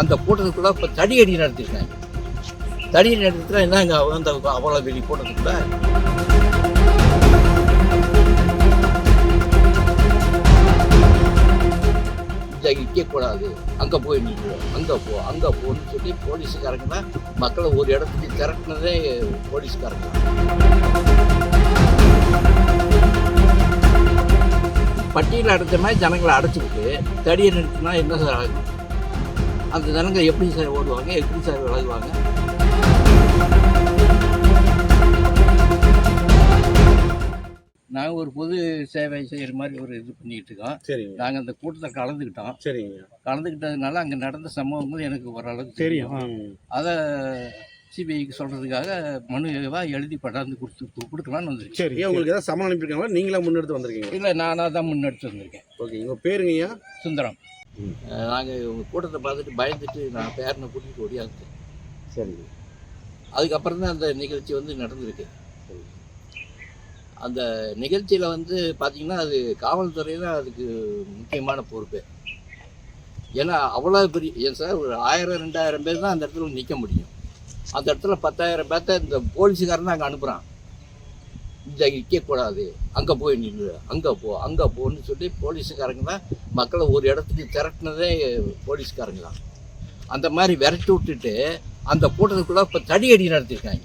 அந்த கூட்டத்துக்குள்ள இப்போ தடியடி நடத்திருக்காங்க. தடியடி நடத்தினா என்னங்க அந்த அவ்வளோ பெரிய கூட்டத்துக்குள்ள? இதை நிற்கக்கூடாது அங்கே போய் நிற்கும் அங்கே போ அங்கே போன்னு சொல்லி போலீஸுக்காரங்க தான் மக்களை ஒரு இடத்துக்கு திரட்டினதே போலீஸ்காரங்க. தான். பட்டியல் மாதிரி ஜனங்களை அடைச்சிக்கிட்டு தடியை நிறுத்தினா என்ன சார் ஆகும் அந்த ஜனங்க எப்படி சார் ஓடுவாங்க எப்படி சார் விலகுவாங்க நாங்கள் ஒரு பொது சேவை செய்கிற மாதிரி ஒரு இது பண்ணிக்கிட்டு இருக்கோம். சரிங்க. நாங்கள் அந்த கூட்டத்தை கலந்துக்கிட்டோம். சரிங்க. கலந்துக்கிட்டதுனால அங்கே நடந்த சம்பவங்கள் எனக்கு ஓரளவுக்கு தெரியும். அதை சிபிஐக்கு சொல்கிறதுக்காக மனுவாக எழுதி படாந்து கொடுத்து கொடுக்கலான்னு வந்திருக்கேன். சரி. உங்களுக்கு ஏதாவது சம்மன் அனுப்பியிருக்காங்களா நீங்களா முன்னெடுத்து வந்திருக்கீங்க இல்லை நானாக தான் முன்னெடுத்து வந்திருக்கேன். ஓகே. உங்கள் பேருங்க ஐயா சுந்தரம். நாங்கள் கூட்டத்தை பார்த்துட்டு பயந்துட்டு நான் பேரனை கூட்டிகிட்டு ஓடியாந்துட்டேன் சரிங்க அதுக்கப்புறம் தான் அந்த நிகழ்ச்சி வந்து நடந்திருக்கு. அந்த நிகழ்ச்சியில் வந்து பார்த்திங்கன்னா அது காவல்துறை தான் அதுக்கு முக்கியமான பொறுப்பு. ஏன்னா அவ்வளோ பெரிய ஏன் சார் ஒரு ஆயிரம் ரெண்டாயிரம் பேர் தான் அந்த இடத்துல நிற்க முடியும். அந்த இடத்துல பத்தாயிரம் பேர்த்த இந்த போலீஸுக்காரன் தான் அங்கே அனுப்புகிறான் இந்த நிற்கக்கூடாது அங்கே போய் நின்று அங்கே போ. அங்கே போன்னு சொல்லி போலீஸுக்காரங்க தான் மக்களை ஒரு இடத்துக்கு திரட்டினதே போலீஸ்காரங்க தான். அந்த மாதிரி விரட்டி விட்டுட்டு அந்த கூட்டத்துக்குள்ளே இப்போ தடியடி நடத்திருக்காங்க.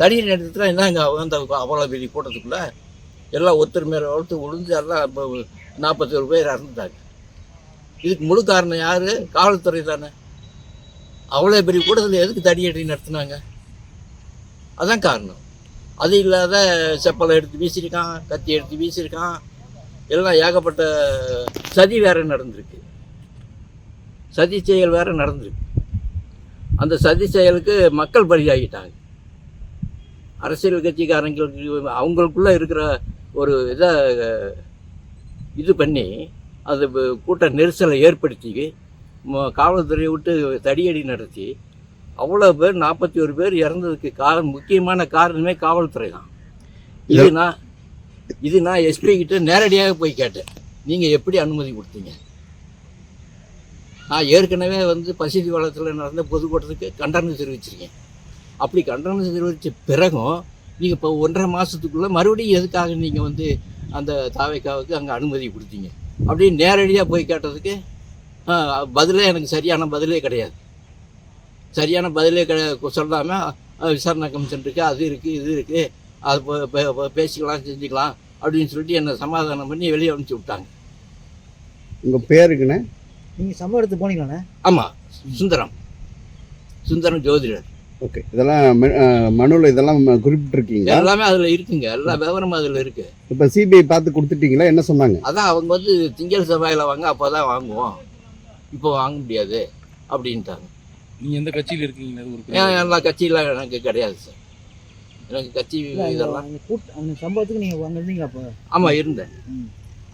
தடியடி நடத்தினா என்னங்க அந்த அவ்வளோ பெரிய கூட்டத்துக்குள்ளே? எல்லாம் ஒருத்தர் மேலே ஒருத்தர் விழுந்து எல்லாம் இப்போ நாற்பத்தி ஒரு பேர் இறந்துட்டாங்க. இதுக்கு முழு காரணம் யார்? காவல்துறை தானே. அவ்வளோ பெரிய கூட்டத்தில் எதுக்கு தடியடி நடத்துனாங்க? அதான் காரணம். அது இல்லாத செப்பலை எடுத்து வீசியிருக்கான் கத்தி எடுத்து வீசியிருக்கான். எல்லாம் ஏகப்பட்ட சதி வேற நடந்திருக்கு. சதி செயல் வேறு நடந்திருக்கு. அந்த சதி செயலுக்கு மக்கள் பலியாகிட்டாங்க. அரசியல் கட்சிக்காரங்களுக்கு அவங்களுக்குள்ளே இருக்கிற ஒரு இதை இது பண்ணி அது கூட்ட நெரிசலை ஏற்படுத்தி காவல்துறையை விட்டு தடியடி நடத்தி அவ்வளோ பேர் நாற்பத்தி ஒரு பேர் இறந்ததுக்கு காரணம் முக்கியமான காரணமே காவல்துறை தான். இது நான் இது நான் எஸ்பி கிட்ட நேரடியாக போய் கேட்டேன். நீங்கள் எப்படி அனுமதி கொடுத்தீங்க? நான் ஏற்கனவே வந்து பசிதி வளத்தில் நடந்த பொதுக்கூட்டத்துக்கு கண்டனம் தெரிவிச்சிருக்கேன். அப்படி கண்டனம் தெரிவித்த பிறகும் நீங்கள் இப்போ ஒன்றரை மாதத்துக்குள்ளே மறுபடியும் எதுக்காக நீங்கள் வந்து அந்த தாவைக்காவுக்கு அங்கே அனுமதி கொடுத்தீங்க? அப்படின்னு நேரடியாக போய் கேட்டதுக்கு பதிலே எனக்கு சரியான பதிலே கிடையாது. சரியான பதிலே கிடை சொல்லாமல் விசாரணை கமிஷன் இருக்குது அது இருக்குது இது இருக்குது அது பேசிக்கலாம் செஞ்சுக்கலாம் அப்படின்னு சொல்லிட்டு என்னை சமாதானம் பண்ணி வெளியே அனுப்பிச்சி விட்டாங்க. உங்கள் பேருக்குண்ணே நீங்கள் சம்பவம் எடுத்து போனீங்களாண்ணே? ஆமாம் சுந்தரம். சுந்தரம் ஜோதிடர். ஓகே இதெல்லாம் மனுவில் இதெல்லாம் குறிப்பிட்டிருக்கீங்க எல்லாமே அதில் இருக்குங்க எல்லா விவரமும் அதில் இருக்குது இப்போ சிபிஐ பார்த்து கொடுத்துட்டீங்களா? என்ன சொன்னாங்க? அதான் அவங்க வந்து திங்கள் செவ்வாயில் வாங்க அப்போ தான் வாங்குவோம். இப்போ வாங்க முடியாது அப்படின்ட்டாங்க. நீங்க எந்த கட்சியில இருக்கீங்க? ஏன் எல்லா கட்சியில் எனக்கு கிடையாது சார். எனக்கு கட்சி இதெல்லாம் அந்த சம்பவத்துக்கு நீங்கள் அங்கே அப்போ. ஆமாம் இருந்தேன்.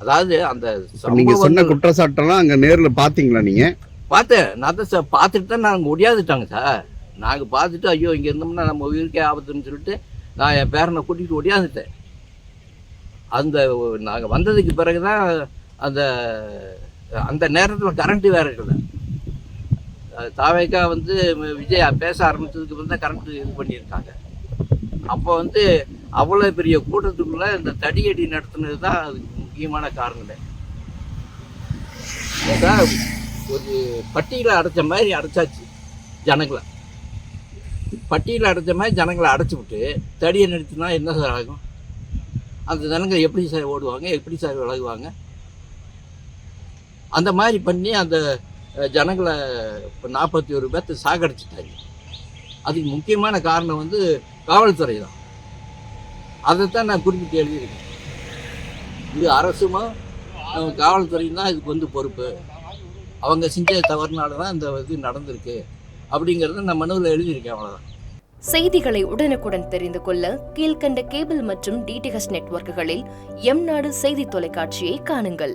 அதாவது அந்த இப்ப நீங்க சம்பவம் சொன்ன குற்றச்சாட்டெல்லாம் அங்க நேர்ல பாத்தீங்களா நீங்க? பார்த்தேன். நான் தான் சார் பார்த்துட்டு தான் நாங்கள் ஒடியாதுட்டாங்க சார். நாங்கள் பார்த்துட்டு ஐயோ இங்கே இருந்தோம்னா நம்ம உயிருக்கே ஆபத்துன்னு சொல்லிட்டு நான் என் பேரனை கூட்டிகிட்டு ஒடியாந்துட்டேன். அந்த நாங்கள் வந்ததுக்கு பிறகு தான் அந்த அந்த நேரத்தில் கரண்ட்டு வேற இல்லை தாவேக்கா வந்து விஜய் பேச ஆரம்பித்ததுக்கு தான் கரண்ட்டு இது பண்ணியிருக்காங்க. அப்போ வந்து அவ்வளோ பெரிய கூட்டத்துக்குள்ளே இந்த தடியடி நடத்துனது தான் அதுக்கு முக்கியமான காரணமே. ஒரு பட்டியலை அடைச்ச மாதிரி அடைச்சாச்சு ஜனங்களை. பட்டியலை அடைச்ச மாதிரி ஜனங்களை அடைச்சி விட்டு தடியை நிறுத்தினா என்ன சார் ஆகும்? அந்த ஜனங்க எப்படி சார் ஓடுவாங்க? எப்படி சார் விலகுவாங்க? அந்த மாதிரி பண்ணி அந்த ஜனங்களை இப்போ நாற்பத்தி ஒரு பேர்த்து சாகடிச்சிட்டாங்க. அதுக்கு முக்கியமான காரணம் வந்து காவல்துறை தான். அதைத்தான் நான் குறிப்பிட்டு எழுதியிருக்கேன். இது அரசுமா? காவல்துறையும் தான் இதுக்கு வந்து பொறுப்பு. அவங்க செஞ்ச தவறுனால தான் இந்த இது நடந்திருக்கு. அப்படிங்கிறத நான் மனுவில் எழுதியிருக்கேன் அவ்வளோதான் செய்திகளை உடனுக்குடன் தெரிந்து கொள்ள கீழ்க்கண்ட கேபிள் மற்றும் டிடிஹெச் நெட்வொர்க்குகளில் எம் நாடு செய்தி தொலைக்காட்சியை காணுங்கள்.